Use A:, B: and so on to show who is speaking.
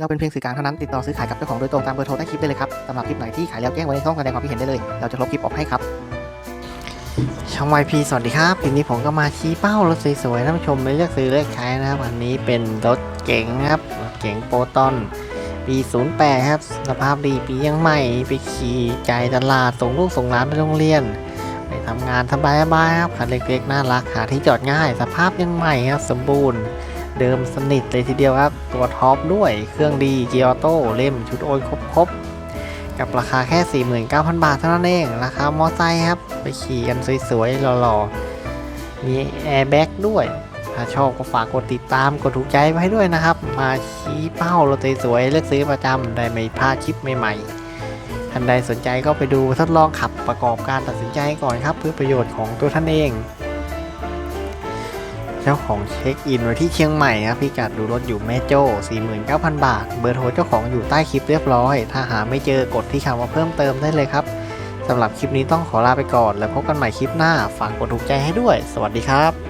A: เราเป็นเพียงสื่อกลางเท่านั้นติดต่อซื้อขายกับเจ้าของโดยตรงตามเบอร์โทรใต้คลิปได้เลยครับสำหรับคลิปไหนที่ขายแล้วแจ้งไว้ในช่องแสดงความคิดเห็นได้เลย เราจะลบคลิปออกให้ครับ ช่อง YP สวัสดีครับคลิปนี้ผมก็มาชี้เป้ารถสวยๆท่านผู้ชมไม่เลือกซื้อเลือกใช้นะครับอันนี้เป็นรถเก๋งครับรถเก๋งโปรตอนปี 08 ครับ สภาพดีปียังใหม่ ไปขี่ใจตลาด ส่งลูกส่งหลานไปโรงเรียน ไปทำงานสบายๆครับคันเล็กๆ น่ารัก หาที่จอดง่าย สภาพยังใหม่ครับ สมบูรณ์ เดิมสนิทเลยทีเดียวครับ ตัวท็อปด้วยเครื่องดีเกียร์ออโต้เล่มชุดโอนครบๆกับราคาแค่ 49,000 บาทเท่านั้นเอง ราคามอไซค์ครับ ไปขี่กันสวยๆหล่อๆ มีแอร์แบ็กด้วย ถ้าชอบก็ฝากกดติดตามกดถูกใจไว้ด้วยนะครับ มาชี้เป้าเรถสวยๆเลือกซื้อประจำได้ไม่พลาดคลิปใหม่ๆท่านใดสนใจก็ไปดูทดลองขับประกอบการตัดสินใจก่อนครับ เพื่อประโยชน์ของตัวท่านเอง เจ้าของเช็คอินไว้ที่เชียงใหม่ครับพี่กัดดูรถอยู่แม่โจ้ 49,000 บาท เบอร์โทรเจ้าของอยู่ใต้คลิปเรียบร้อย ถ้าหาไม่เจอกดที่คำว่าเพิ่มเติมได้เลยครับสำหรับคลิปนี้ต้องขอลาไปก่อน แล้วพบกันใหม่คลิปหน้าฝากกดถูกใจให้ด้วย สวัสดีครับ